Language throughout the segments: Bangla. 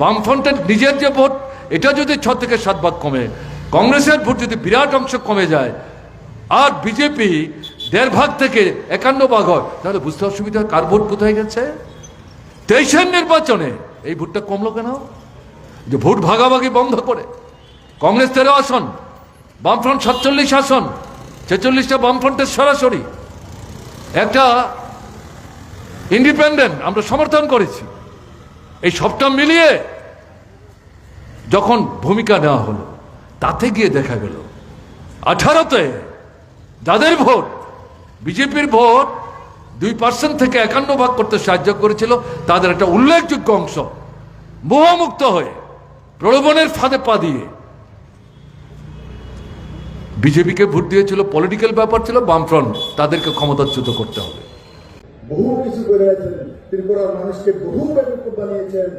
বামফ্রন্টের নিজের যে ভোট, এটা যদি ছ থেকে সাত ভাগ কমে, কংগ্রেসের ভোট যদি বিরাট অংশ কমে যায়, আর বিজেপি দেড় ভাগ থেকে একান্ন ভাগ হয়, তাহলে বুঝতে অসুবিধা, কার ভোট কোথায় গেছে? তেইশের নির্বাচনে এই ভোটটা কমলো কেন? যে ভোট ভাগাভাগি বন্ধ করে, কংগ্রেস তেরো আসন বামফ্রন্ট সাতচল্লিশ আসন, ছেচল্লিশটা বামফ্রন্টের সরাসরি। একটা ইন্ডিপেন্ডেন্ট আমরা সমর্থন করেছি। এই সবটা মিলিয়ে যখন ভূমিকা নেওয়া হলো, তাতে গিয়ে দেখা গেল, আঠারোতে যাদের ভোট, বিজেপির ভোট দুই পার্সেন্ট থেকে একান্ন ভাগ করতে সাহায্য করেছিল, তাদের একটা উল্লেখযোগ্য অংশ মোহমুক্ত হয়ে প্রলোভনের ফাঁদে পা দিয়ে বিজেপিকে ভোট দিয়েছিল। পলিটিক্যাল ব্যাপার ছিল, বামফ্রন্ট তাদেরকে ক্ষমতাচ্যুত করতে হবে। বহু কিছু করে ত্রিপুরার মানুষকে বহু বেকুব বানিয়েছেন।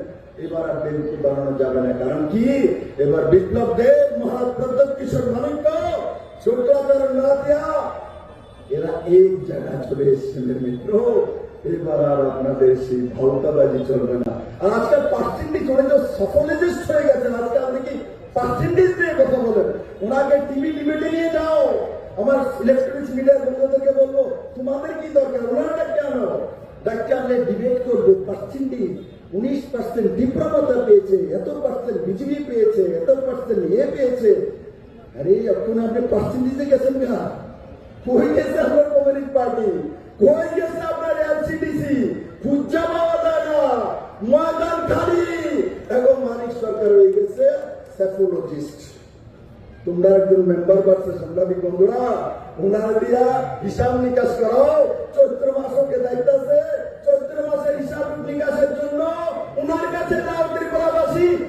এবার আর বেকুব বানানো যাবে না। কারণ কি? এবার বিপ্লব দেব মহারাজ কিশোর মানিক্য শুক্লাচরণ নাথিয়া এরা চলে মিত্র। এবার আর আপনাদের সেই চলবে না। আর আজকাল পার্সেন্টেজ ওরা যে সফলিস্ট হয়ে গেছেন। আজকাল আপনি কি নিয়ে কথা বলেন? ওনাকে টিভি ডিবেটে নিয়ে যাও। আমার ইলেকট্রনিক্স মিডিয়ার বন্ধুদেরকে বলব, তোমাদের কি দরকার? ওনারা ডাক্তার আনো ডিবেট করব পার্সেন্টেজ উনিশ পার্সেন্ট ডিপ্লোমাতা পেয়েছে, এত পার্সেন্ট বিজেপি পেয়েছে, এত পার্সেন্ট এ পেয়েছে। আরে, এখন আপনি পার্সেন্টেজে গেছেন না কই গেছে আপনার কমিউনিস্ট পার্টি? কই গেছে আপনার এলসিডিসি পূজা পাওয়া যায় না। ময়দান খালি। এখন মানিক সরকার হয়ে গেছে স্যাফোলজিস্ট তোমরা একজন মেম্বার পাচ্ছে সাংবাদিক বন্ধুরা, ওনার দিয়া হিসাব নিকাশ করো চৈত্র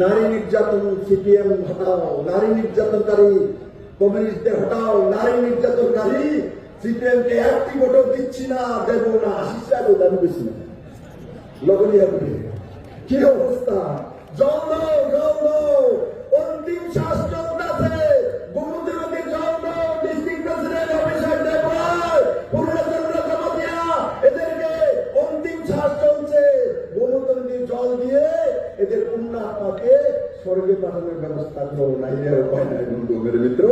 নারী নির্যাতন সিপিএম, হটাও। নারী নির্যাতনকারী কমিউনিস্টদের হটাও। নারী নির্যাতনকারী সিপিএম কে একটি ভোটও দিচ্ছি না, দেবো না। আশিস সাহেব দাবি বেশি না। লগনিয়া কি? অবস্থা? জল জল অন্তিম শ্বাস চলতেছে এদের আমাকে স্বর্গে পাঠানোর ব্যবস্থা করো নাইলে উপায় নাই বন্ধু মেরে মিত্র